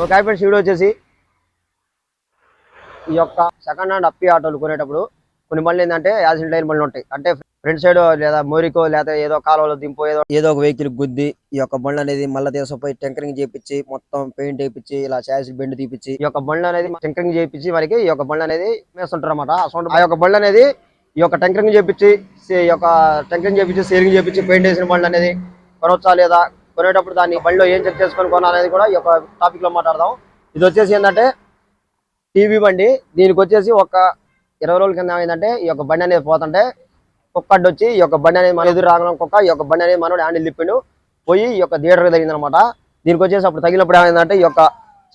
ఒక friends video వచ్చేసి ఈ యొక్క సెకండ్ హ్యాండ్ అప్పి ఆటోలు కొనేటప్పుడు కొన్ని బండ్లు ఏంటంటే యాసిడ్ లైన్ బండ్లు ఉంటాయి. అంటే ఫ్రంట్ సైడ్ లేదా మోరికో లేదా ఏదో కాలువలో దింపో ఏదో ఏదో ఒక వెహికల్ గుద్ది ఈ యొక్క బండ్లు అనేది మళ్ళీ తీసుకుపోయి టెంకరింగ్ చేయించి మొత్తం పెయింట్ వేయించి ఇలా చాసి బెండ్ తీపిచ్చి ఈ యొక్క బండ్లు అనేది టెంకరింగ్ చేయించి మనకి ఈ యొక్క బండ్లు అనేది వేస్తుంటారు అనమాట ఆ యొక్క బండ్లు అనేది ఈ యొక్క టెంకరింగ్ చేపించి ఈ యొక్క టెంకరింగ్ చేపించి సీలింగ్ చేయించి పెయింట్ వేసిన బండ్లు అనేది కొనవచ్చా లేదా కొనేటప్పుడు దాన్ని బండిలో ఏం చెక్ చేసుకొని కొనాలనేది కూడా ఈ యొక్క టాపిక్లో మాట్లాడదాం. ఇది వచ్చేసి ఏంటంటే టీవీ బండి. దీనికి వచ్చేసి ఒక ఇరవై రోజుల కింద ఏంటంటే ఈ యొక్క బండి అనేది పోతుంటే కుక్క వచ్చి ఈ యొక్క బండి అనేది మన ఎదురు రాగలం కుక్క ఈ యొక్క బండి అనేది మనోడు హ్యాండిల్ తిప్పిండు. పోయి ఈ యొక్క థియేటర్ తగిలింది దీనికి వచ్చేసి అప్పుడు తగిలినప్పుడు ఏమైందంటే ఈ యొక్క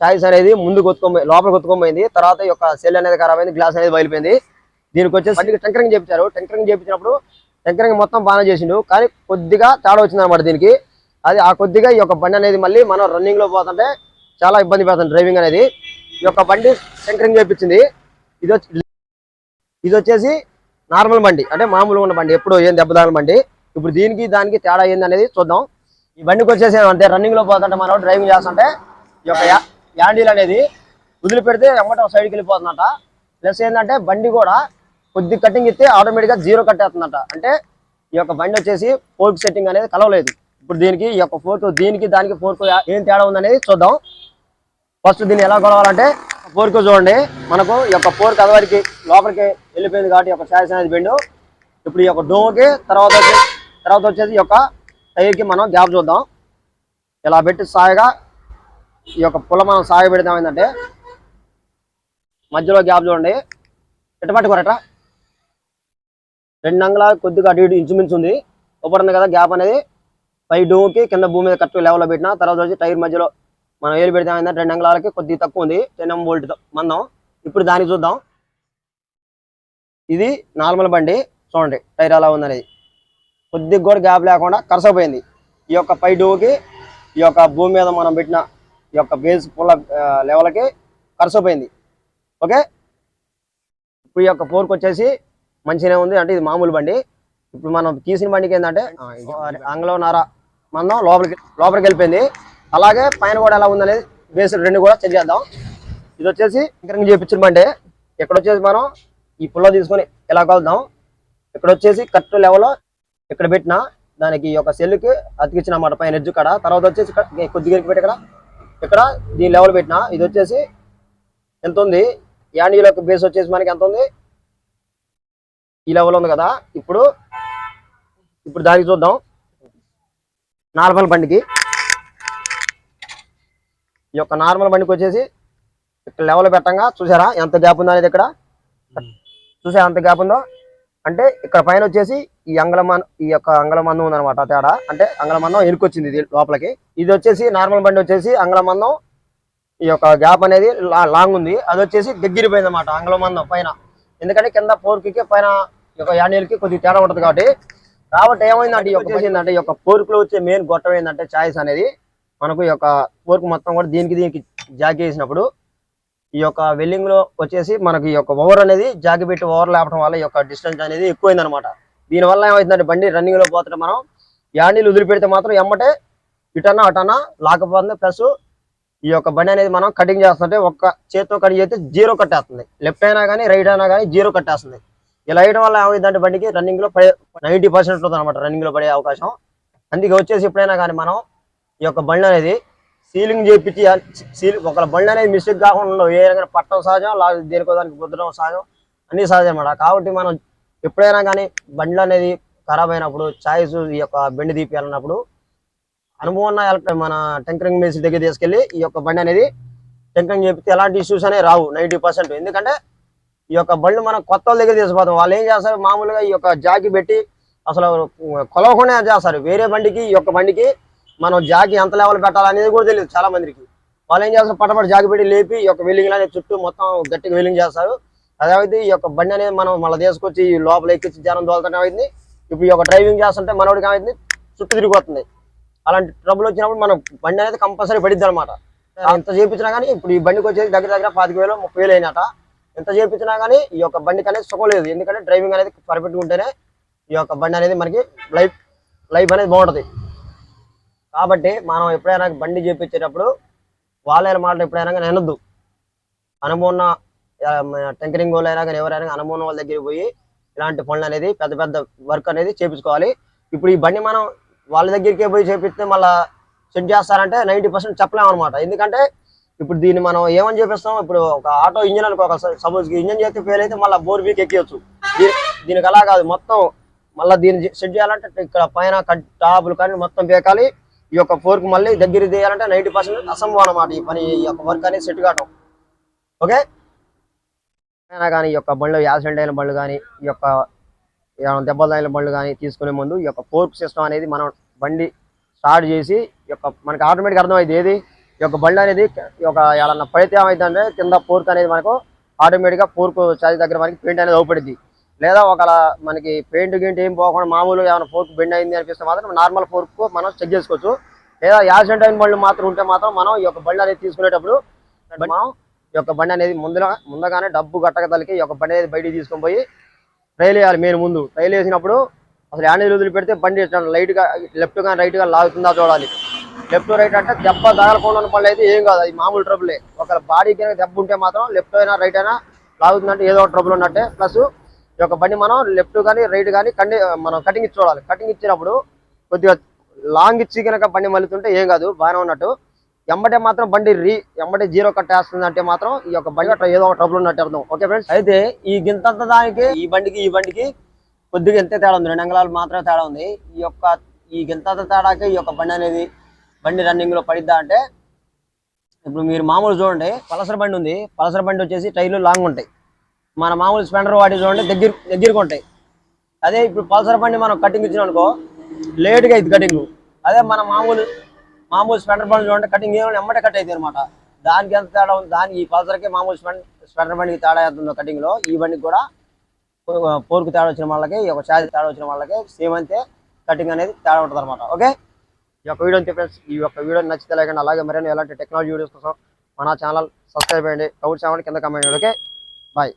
ఛాయిస్ అనేది ముందు కొత్తుకొని లోపల కొత్తుకోపోయింది తర్వాత ఈ యొక్క సెల్ అనేది ఖరాబ్ అయింది గ్లాస్ అనేది బయలుపోయింది దీనికి వచ్చేసి బండికి టెంకరింగ్ చేపించారు. టెంకరింగ్ చేపించినప్పుడు టెంకరింగ్ మొత్తం బాగానే చేసిండు. కానీ కొద్దిగా తేడా వచ్చిందనమాట దీనికి. అది ఆ కొద్దిగా ఈ యొక్క బండి అనేది మళ్ళీ మనం రన్నింగ్లో పోతుంటే చాలా ఇబ్బంది పడుతుంది డ్రైవింగ్ అనేది. ఈ యొక్క బండి టెంకరింగ్ చేయించింది ఇది ఇది వచ్చేసి నార్మల్ బండి. అంటే మామూలుగా ఉన్న బండి ఎప్పుడు ఏం దెబ్బ బండి. ఇప్పుడు దీనికి దానికి తేడా ఏంది అనేది చూద్దాం. ఈ బండికి వచ్చేసి అంటే రన్నింగ్లో పోతుంటే మనం డ్రైవింగ్ చేస్తుంటే ఈ యొక్క యాండీల్ అనేది వదిలిపెడితే ఎమ్మట సైడ్కి వెళ్ళిపోతుందట. ప్లస్ ఏంటంటే బండి కూడా కొద్ది కటింగ్ ఇస్తే ఆటోమేటిక్గా జీరో కట్టేస్తుందట అంటే ఈ యొక్క బండి వచ్చేసి పోల్ప్ సెట్టింగ్ అనేది కలవలేదు. ఇప్పుడు దీనికి ఈ యొక్క ఫోర్క్ దీనికి దానికి ఫోర్క్ ఏం తేడా ఉందనేది చూద్దాం. ఫస్ట్ దీన్ని ఎలా కొలవాలంటే ఫోర్క్ చూడండి. మనకు ఈ యొక్క ఫోర్క్ అదివరకు లోపలికి వెళ్ళిపోయింది కాబట్టి ఈ యొక్క అనేది బెండు ఇప్పుడు ఈ యొక్క డోకి తర్వాత వచ్చి తర్వాత వచ్చేసి ఈ యొక్క టైర్కి మనం గ్యాప్ చూద్దాం. ఇలా పెట్టి సాయగా ఈ యొక్క పుల్ల మనం సాగ పెడతాం ఏంటంటే మధ్యలో గ్యాప్ చూడండి. ఎట్ట పట్టుకోరట? రెండు అంగుళాల కొద్దిగా అటు ఇటు ఇంచుమించు ఉంది. ఒకటి కదా గ్యాప్ అనేది. పై డోకి కింద భూమి మీద కరెక్ట్ లెవెల్లో పెట్టిన తర్వాత వచ్చి టైర్ మధ్యలో మనం ఏలు పెడితే ఏమైందంటే రెండు అంగుళాలకి కొద్దిగా తక్కువ ఉంది టెన్ ఎం వోల్ట్ మందం. ఇప్పుడు దానికి చూద్దాం. ఇది నార్మల్ బండి చూడండి టైర్ ఎలా ఉందనేది. కొద్దిగా కూడా గ్యాప్ లేకుండా కరసపోయింది. ఈ యొక్క పై డోకి ఈ యొక్క భూమి మీద మనం పెట్టిన ఈ యొక్క బేస్ పుల్ల లెవెల్కి కరసపోయింది. ఓకే? ఇప్పుడు ఈ యొక్క ఫోర్క్ వచ్చేసి మంచిగానే ఉంది. అంటే ఇది మామూలు బండి. ఇప్పుడు మనం తీసిన బండికి ఏంటంటే ఆ, నారా నార మందం లోపలికి లోపలికి వెళ్ళిపోయింది. అలాగే పైన కూడా ఎలా ఉందనేది బేస్ రెండు కూడా చెక్ చేద్దాం. ఇది వచ్చేసి ఇంకరింగ్ చేయించిన ఇక్కడ వచ్చేసి మనం ఈ పుల్ల తీసుకొని ఇలా కలుద్దాం? ఇక్కడ వచ్చేసి కరెక్ట్ లెవెల్లో ఇక్కడ పెట్టిన దానికి ఈ యొక్క సెల్కి అతికించిన అన్నమాట పైన ఎడ్జు కాడ. తర్వాత వచ్చేసి ఇక్కడ కొద్దిగా పెట్టి ఇక్కడ ఇక్కడ దీని లెవెల్ పెట్టిన. ఇది వచ్చేసి ఎంత ఉంది? యాండీలోకి బేస్ వచ్చేసి మనకి ఎంత ఉంది? ఈ లెవెల్ ఉంది కదా. ఇప్పుడు ఇప్పుడు దానికి చూద్దాం. నార్మల్ బండికి. ఈ యొక్క నార్మల్ బండికి వచ్చేసి ఇక్కడ లెవెల్ పెట్టంగా చూసారా ఎంత గ్యాప్ ఉందో అనేది ఇక్కడ. చూసారా ఎంత గ్యాప్ ఉందో? అంటే ఇక్కడ పైన వచ్చేసి ఈ అంగళమన్ ఈ యొక్క అంగళమందం ఉందన్నమాట తేడా. అంటే అంగళమందం ఎనుకొచ్చింది ఇది లోపలికి. ఇది వచ్చేసి నార్మల్ బండి వచ్చేసి అంగళమందం ఈ యొక్క గ్యాప్ అనేది లాంగ్ ఉంది. అది వచ్చేసి దగ్గరిపోయింది అనమాట అంగళమందం పైన. ఎందుకంటే కింద పోర్కి పైన ఈ యొక్క యానియల్కి కొద్దిగా తేడా ఉంటుంది కాబట్టి కాబట్టి ఏమైందంటే ఈ యొక్క వచ్చేసి ఏంటంటే ఈ యొక్క పోర్కులో వచ్చే మెయిన్ గొట్టం ఏంటంటే ఛాయిస్ అనేది మనకు ఈ యొక్క పోర్క్ మొత్తం కూడా దీనికి దీనికి జాకి వేసినప్పుడు ఈ యొక్క వెల్లింగ్లో వచ్చేసి మనకి ఈ యొక్క ఓవర్ అనేది జాకి పెట్టి ఓవర్ లేపడం వల్ల ఈ యొక్క డిస్టెన్స్ అనేది ఎక్కువైంది అనమాట దీనివల్ల ఏమవుతుందంటే బండి రన్నింగ్లో పోతుంటే మనం యాండీలు వదిలిపెడితే మాత్రం ఎమ్మటే ఇటన్నా అటన్నా లాకపోతుంది ప్లస్ ఈ యొక్క బండి అనేది మనం కటింగ్ చేస్తుంటే ఒక్క చేతితో కటింగ్ చేస్తే జీరో కట్టేస్తుంది. లెఫ్ట్ అయినా కానీ రైట్ అయినా కానీ జీరో కట్టేస్తుంది. ఇలా వేయడం వల్ల ఏమైందంటే బండికి రన్నింగ్లో పడే నైన్టీ పర్సెంట్ ఉంటుంది అనమాట రన్నింగ్లో పడే అవకాశం. అందుకే వచ్చేసి ఎప్పుడైనా కానీ మనం ఈ యొక్క బండి అనేది సీలింగ్ చేపించి సీల్ ఒక బండి అనేది మిస్టేక్ కాకుండా ఉండవు. ఏ రకంగా పట్టడం సహజం లేదా దేనికో దానికి గుద్దడం సహజం అన్ని సహజం అనమాట కాబట్టి మనం ఎప్పుడైనా కానీ బండ్లు అనేది ఖరాబ్ అయినప్పుడు ఛాయిస్ ఈ యొక్క బెండి తీపియాలన్నప్పుడు అనుభవం ఉన్న మన టెంకరింగ్ మేసి దగ్గర తీసుకెళ్ళి ఈ యొక్క బండి అనేది టెంకరింగ్ చేపితే ఎలాంటి ఇష్యూస్ అనేవి రావు నైంటీ పర్సెంట్ ఎందుకంటే ఈ యొక్క బళ్ళు మనం కొత్త దగ్గర తీసుకుపోతాం. వాళ్ళు ఏం చేస్తారు? మామూలుగా ఈ యొక్క జాకి పెట్టి అసలు కొలవకుండా చేస్తారు. వేరే బండికి ఈ యొక్క బండికి మనం జాకి ఎంత లెవెల్ పెట్టాలనేది కూడా తెలియదు చాలా మందికి వాళ్ళు ఏం చేస్తారు? పట్టపడి జాకి పెట్టి లేపి ఈ యొక్క వెల్లింగ్ అనేది చుట్టూ మొత్తం గట్టిగా వెల్లింగ్ చేస్తారు. అదేమైతే ఈ యొక్క బండి అనేది మనం మళ్ళీ తీసుకొచ్చి లోపల ఎక్కించి జనం తోలుతుంటే అయింది ఇప్పుడు ఈ యొక్క డ్రైవింగ్ చేస్తుంటే మనోడికి ఏమైంది? చుట్టూ తిరిగిపోతుంది. అలాంటి ట్రబుల్ వచ్చినప్పుడు మనం బండి అనేది కంపల్సరీ పడిద్ది అనమాట ఎంత చేపించినా కానీ ఇప్పుడు ఈ బండికి వచ్చేసి దగ్గర దగ్గర పాతిక వేలు ముప్పై వేలు అయినట ఎంత చేపించినా కానీ ఈ యొక్క బండికి అనేది సుఖం లేదు. ఎందుకంటే డ్రైవింగ్ అనేది పర్ఫెక్ట్గా ఉంటేనే ఈ యొక్క బండి అనేది మనకి లైఫ్ లైఫ్ అనేది బాగుంటుంది. కాబట్టి మనం ఎప్పుడైనా బండి చేపించేటప్పుడు వాళ్ళైన మాట ఎప్పుడైనా కానీ అనొద్దు. అనుభవం ఉన్న టెంకరింగ్ వాళ్ళు అయినా కానీ ఎవరైనా కానీ అనుభవం వాళ్ళ దగ్గరికి పోయి ఇలాంటి పనులు అనేది పెద్ద పెద్ద వర్క్ అనేది చేపించుకోవాలి. ఇప్పుడు ఈ బండి మనం వాళ్ళ దగ్గరికి పోయి చేపిస్తే మళ్ళీ సెట్ చేస్తారంటే నైంటీ పర్సెంట్ చెప్పలేము అనమాట ఎందుకంటే ఇప్పుడు దీన్ని మనం ఏమని చేపిస్తాం ఇప్పుడు ఒక ఆటో ఇంజిన్ అనుకో ఒక సపోజ్ ఇంజిన్ చేస్తే ఫెయిల్ అయితే మళ్ళీ బోర్ వీక్ ఎక్కియచ్చు. దీనికి అలా కాదు మొత్తం మళ్ళీ దీన్ని సెట్ చేయాలంటే ఇక్కడ పైన టాపులు కానీ మొత్తం పేకాలి. ఈ యొక్క ఫోర్క్ మళ్ళీ దగ్గర తీయాలంటే నైంటీ పర్సెంట్ అసంభవం అనమాట ఈ పని ఈ యొక్క వర్క్ అనేది సెట్ కావటం. ఓకే? అయినా కానీ ఈ యొక్క బండ్లు యాక్సిడెంట్ అయిన బండ్లు కానీ ఈ యొక్క ఏమైనా దెబ్బలు తగిలిన బండ్లు కానీ తీసుకునే ముందు ఈ యొక్క ఫోర్క్ సిస్టమ్ అనేది మనం బండి స్టార్ట్ చేసి ఈ యొక్క మనకి ఆటోమేటిక్ అర్థమైంది ఏది? ఈ యొక్క బండి అనేది ఈ యొక్క ఏమన్నా పడితే ఏమైందంటే కింద ఫోర్క్ అనేది మనకు ఆటోమేటిక్గా ఫోర్క్ ఛార్జ్ దగ్గర మనకి పెయింట్ అనేది అవుపడుద్ది. లేదా ఒకవేళ మనకి పెయింట్ గింట్ ఏం పోకుండా మామూలు ఏమైనా ఫోర్క్ బెండ్ అయింది అనిపిస్తే మాత్రం నార్మల్ ఫోర్క్ మనం చెక్ చేసుకోవచ్చు. లేదా యాక్సిడెంట్ అయిన బండ్లు మాత్రం ఉంటే మాత్రం మనం ఈ యొక్క బండి అనేది తీసుకునేటప్పుడు మనం ఈ యొక్క బండి అనేది ముందుగా ముందుగానే డబ్బు గట్టక తలకి ఈ యొక్క బండి అనేది బయటికి తీసుకొని పోయి ట్రైల్ వేయాలి మెయిన్ ముందు. ట్రైల్ వేసినప్పుడు అసలు హ్యాండిల్ వదిలి పెడితే బండి లైట్గా లెఫ్ట్గా రైట్గా లాగుతుందా చూడాలి. లెఫ్ట్ రైట్ అంటే దెబ్బ తగలకుండా పనులు అయితే ఏం కాదు అది మామూలు ట్రబులే ఒక బాడీ కనుక దెబ్బ ఉంటే మాత్రం లెఫ్ట్ అయినా రైట్ అయినా లాగుతుందంటే ఏదో ఒక ట్రబుల్ ఉన్నట్టే. ప్లస్ ఈ యొక్క బండి మనం లెఫ్ట్ కానీ రైట్ కానీ కండి మనం కటింగ్ ఇచ్చి చూడాలి. కటింగ్ ఇచ్చినప్పుడు కొద్దిగా లాంగ్ ఇచ్చి కనుక బండి మళ్ళుతుంటే ఏం కాదు బాగానే ఉన్నట్టు. ఎంబటే మాత్రం బండి రీ ఎంబటే జీరో కట్టేస్తుంది అంటే మాత్రం ఈ యొక్క బండి అట్లా ఏదో ఒక ట్రబుల్ ఉన్నట్టు అర్థం. ఓకే ఫ్రెండ్స్ అయితే ఈ గింతంత దానికి ఈ బండికి ఈ బండికి కొద్దిగా ఎంతే తేడా ఉంది. రెండు అంగళాలు మాత్రమే తేడా ఉంది. ఈ యొక్క ఈ గింతంత తేడాకి ఈ యొక్క బండి అనేది బండి రన్నింగ్లో పడిద్దా అంటే ఇప్పుడు మీరు మామూలు చూడండి పలసర బండి ఉంది. పలసర బండి వచ్చేసి టైర్లు లాంగ్ ఉంటాయి. మన మామూలు స్పెండర్ వాటి చూడండి దగ్గర దగ్గరకు ఉంటాయి. అదే ఇప్పుడు పల్సర్ బండి మనం కటింగ్ ఇచ్చినాం అనుకో లేట్గా అయింది కటింగ్ అదే మన మామూలు మామూలు స్పెండర్ బండి చూడండి కటింగ్ ఏమైనా ఎమ్మటే కట్ అవుతుంది అనమాట దానికి ఎంత తేడా ఉంది? దానికి ఈ పల్సర్కి మామూలు స్పెండ్ స్పెండర్ బండికి తేడా అవుతుందో కటింగ్లో ఈ బండికి కూడా పోర్కు తేడా వచ్చిన వాళ్ళకి ఒక ఛార్జ్ తేడా వచ్చిన వాళ్ళకి సేమ్ అంతే కటింగ్ అనేది తేడా ఉంటుంది అనమాట ఓకే? ఈ యొక్క వీడియో ఫ్రెండ్స్ ఈ యొక్క వీడియో నచ్చితే లేకుండా అలాగే మరిన్ని ఎలాంటి టెక్నాలజీ వీడియోస్ కోసం మన ఛానల్ సబ్స్క్రైబ్ చేయండి. కౌట్ ఛానల్ కింద కమెంట్ ఓకే? బాయ్